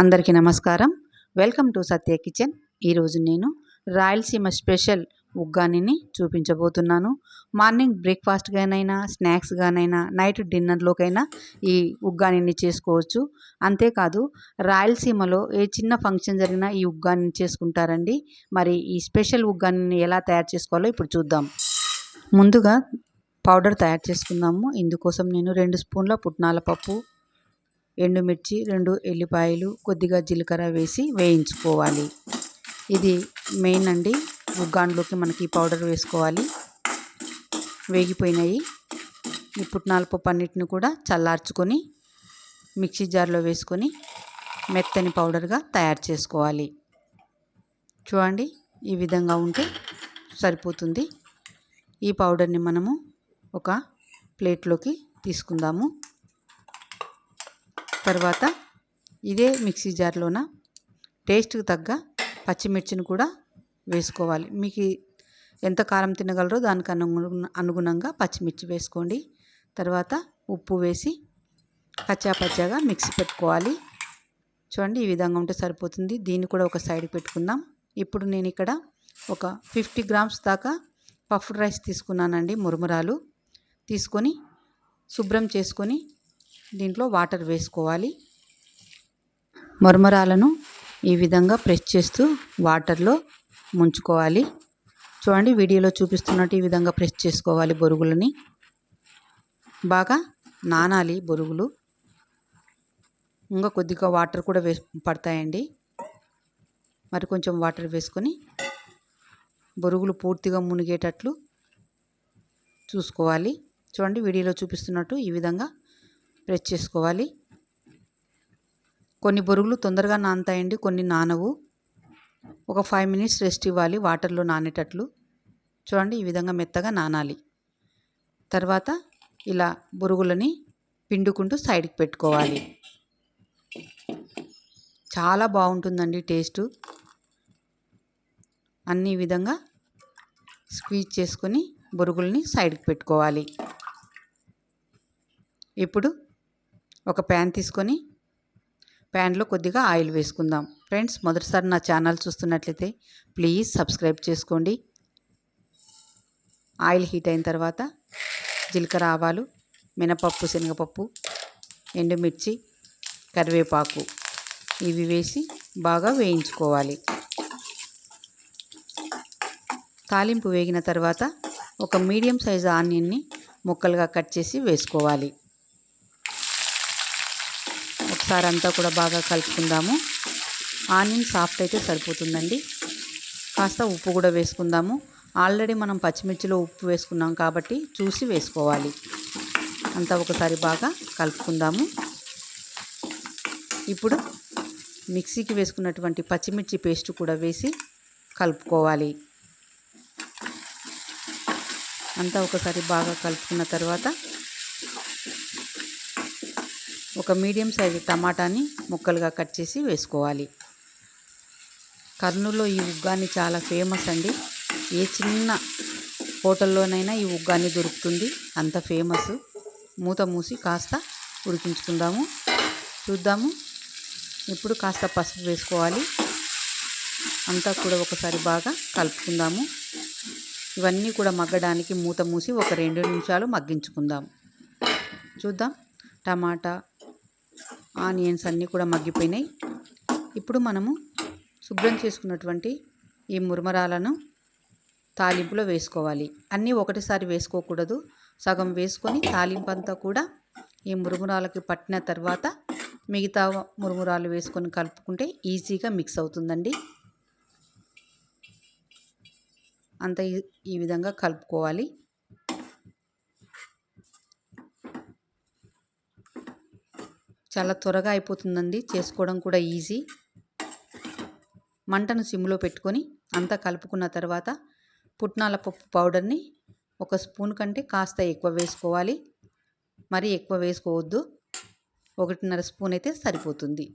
అందరికీ నమస్కారం. Welcome to Satya kitchen. ఈరోజు నేను రాయలసీమ స్పెషల్ ఉగ్గానిని చూపించబోతున్నాను. మార్నింగ్ బ్రేక్ఫాస్ట్గానైనా స్నాక్స్గానైనా నైట్ డిన్నర్లోకైనా ఈ ఉగ్గానిని చేసుకోవచ్చు. అంతేకాదు రాయలసీమలో ఏ చిన్న ఫంక్షన్ జరిగినా ఈ ఉగ్గానిని చేసుకుంటారండి. మరి ఈ స్పెషల్ ఉగ్గానిని ఎలా తయారు చేసుకోవాలో ఇప్పుడు చూద్దాం. ముందుగా పౌడర్ తయారు చేసుకుందాము. ఇందుకోసం నేను రెండు స్పూన్ల పుట్నాల పప్పు ఎండుమిర్చి రెండు ఎల్లిపాయలు కొద్దిగా జీలకర్ర వేసి వేయించుకోవాలి. ఇది మెయిన్ అండి. ఉగ్గాన్లోకి మనకి పౌడర్ వేసుకోవాలి. వేగిపోయినాయి. ఈ పుట్నాల పప్పు అన్నిటిని కూడా చల్లార్చుకొని మిక్సీ జార్లో వేసుకొని మెత్తని పౌడర్గా తయారు చేసుకోవాలి. చూడండి ఈ విధంగా ఉంటే సరిపోతుంది. ఈ పౌడర్ని మనము ఒక ప్లేట్లోకి తీసుకుందాము. తర్వాత ఇదే మిక్సీ జార్లోన టేస్ట్కి తగ్గ పచ్చిమిర్చిని కూడా వేసుకోవాలి. మీకు ఎంత కారం తినగలరో దానికి అనుగుణ అనుగుణంగా పచ్చిమిర్చి వేసుకోండి. తర్వాత ఉప్పు వేసి పచ్చా పచ్చాగా మిక్సీ పెట్టుకోవాలి. చూడండి ఈ విధంగా ఉంటే సరిపోతుంది. దీన్ని కూడా ఒక సైడ్ పెట్టుకుందాం. ఇప్పుడు నేను ఇక్కడ ఒక ఫిఫ్టీ గ్రామ్స్ దాకా పఫ్డ్ రైస్ తీసుకున్నానండి మురుమురాలు. తీసుకొని శుభ్రం చేసుకొని దీంట్లో వాటర్ వేసుకోవాలి. మరమరాలను ఈ విధంగా ప్రెస్ చేస్తూ వాటర్లో ముంచుకోవాలి. చూడండి వీడియోలో చూపిస్తున్నట్టు ఈ విధంగా ప్రెస్ చేసుకోవాలి బొరుగులని. బాగా నానాలి బొరుగులు. ఇంకా కొద్దిగా వాటర్ కూడా వే పడతాయండి. మరి కొంచెం వాటర్ వేసుకొని బొరుగులు పూర్తిగా మునిగేటట్లు చూసుకోవాలి. చూడండి వీడియోలో చూపిస్తున్నట్టు ఈ విధంగా ప్రెస్ చేసుకోవాలి. కొన్ని బొరుగులు తొందరగా నానతాయండి కొన్ని నానవు. ఒక ఫైవ్ మినిట్స్ రెస్ట్ ఇవ్వాలి వాటర్లో నానేటట్లు. చూడండి ఈ విధంగా మెత్తగా నానాలి. తర్వాత ఇలా బొరుగులని పిండుకుంటూ సైడ్కి పెట్టుకోవాలి. చాలా బాగుంటుందండి టేస్టు. అన్ని విధంగా స్క్వీజ్ చేసుకొని బొరుగుల్ని సైడ్కి పెట్టుకోవాలి. ఇప్పుడు ఒక ప్యాన్ తీసుకొని ప్యాన్లో కొద్దిగా ఆయిల్ వేసుకుందాం. ఫ్రెండ్స్ మొదటిసారి నా ఛానల్ చూస్తున్నట్లయితే ప్లీజ్ సబ్స్క్రైబ్ చేసుకోండి. ఆయిల్ హీట్ అయిన తర్వాత జీలకర్ర ఆవాలు మినపప్పు శనగపప్పు ఎండుమిర్చి కరివేపాకు ఇవి వేసి బాగా వేయించుకోవాలి. తాలింపు వేగిన తర్వాత ఒక మీడియం సైజు ఆనియన్ని ముక్కలుగా కట్ చేసి వేసుకోవాలి. ఒకసారి అంతా కూడా బాగా కలుపుకుందాము. ఆనియన్ సాఫ్ట్ అయితే సరిపోతుందండి. కాస్త ఉప్పు కూడా వేసుకుందాము. ఆల్రెడీ మనం పచ్చిమిర్చిలో ఉప్పు వేసుకున్నాం కాబట్టి చూసి వేసుకోవాలి. అంతా ఒకసారి బాగా కలుపుకుందాము. ఇప్పుడు మిక్సీకి వేసుకున్నటువంటి పచ్చిమిర్చి పేస్ట్ కూడా వేసి కలుపుకోవాలి. అంతా ఒకసారి బాగా కలుపుకున్న తర్వాత ఒక మీడియం సైజు టమాటాని ముక్కలుగా కట్ చేసి వేసుకోవాలి. కర్నూలులో ఈ ఉగ్గాని చాలా ఫేమస్ అండి. ఏ చిన్న హోటల్లోనైనా ఈ ఉగ్గాని దొరుకుతుంది. అంత ఫేమస్. మూత మూసి కాస్త ఉడికించుకుందాము. చూద్దాము. ఇప్పుడు కాస్త పసుపు వేసుకోవాలి. అంతా కూడా ఒకసారి బాగా కలుపుకుందాము. ఇవన్నీ కూడా మగ్గడానికి మూత మూసి ఒక రెండు నిమిషాలు మగ్గించుకుందాం చూద్దాం. టమాటా ఆనియన్స్ అన్నీ కూడా మగ్గిపోయినాయి. ఇప్పుడు మనము శుభ్రం చేసుకున్నటువంటి ఈ మురమరాలను తాలింపులో వేసుకోవాలి. అన్నీ ఒకటిసారి వేసుకోకూడదు. సగం వేసుకొని తాలింపు అంతా కూడా ఈ మురుమురాలకి పట్టిన తర్వాత మిగతా మురుమురాలు వేసుకొని కలుపుకుంటే ఈజీగా మిక్స్ అవుతుందండి. అంత ఈ విధంగా కలుపుకోవాలి. చాలా త్వరగా అయిపోతుందండి. చేసుకోవడం కూడా ఈజీ. మంటను సిమ్లో పెట్టుకొని అంతా కలుపుకున్న తర్వాత పుట్నాల పప్పు పౌడర్ని ఒక స్పూన్ కంటే కాస్త ఎక్కువ వేసుకోవాలి. మరీ ఎక్కువ వేసుకోవద్దు. ఒకటిన్నర స్పూన్ అయితే సరిపోతుంది.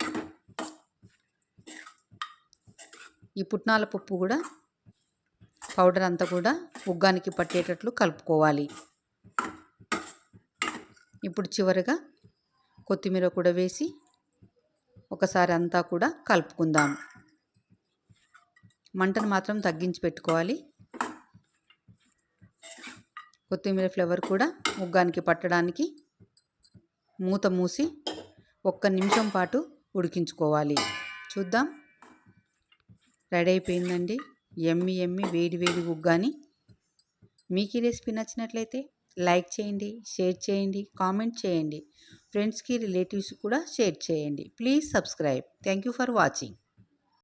ఈ పుట్నాల పప్పు కూడా పౌడర్ అంతా కూడా ఉగ్గానికి పట్టేటట్లు కలుపుకోవాలి. ఇప్పుడు చివరిగా కొత్తిమీర కూడా వేసి ఒకసారి అంతా కూడా కలుపుకుందాం. మంటను మాత్రం తగ్గించి పెట్టుకోవాలి. కొత్తిమీర ఫ్లేవర్ కూడా ముగ్గానికి పట్టడానికి మూత మూసి ఒక్క నిమిషం పాటు ఉడికించుకోవాలి. చూద్దాం. రెడీ అయిపోయిందండి. ఎమ్మి ఎమ్మి వేడి వేడి ఉగ్గాని మీకు ఈ రెసిపీ నచ్చినట్లయితే లైక్ చేయండి షేర్ చేయండి కామెంట్ చేయండి. ఫ్రెండ్స్కి రిలేటివ్స్ కూడా షేర్ చేయండి. Please subscribe. Thank you for watching.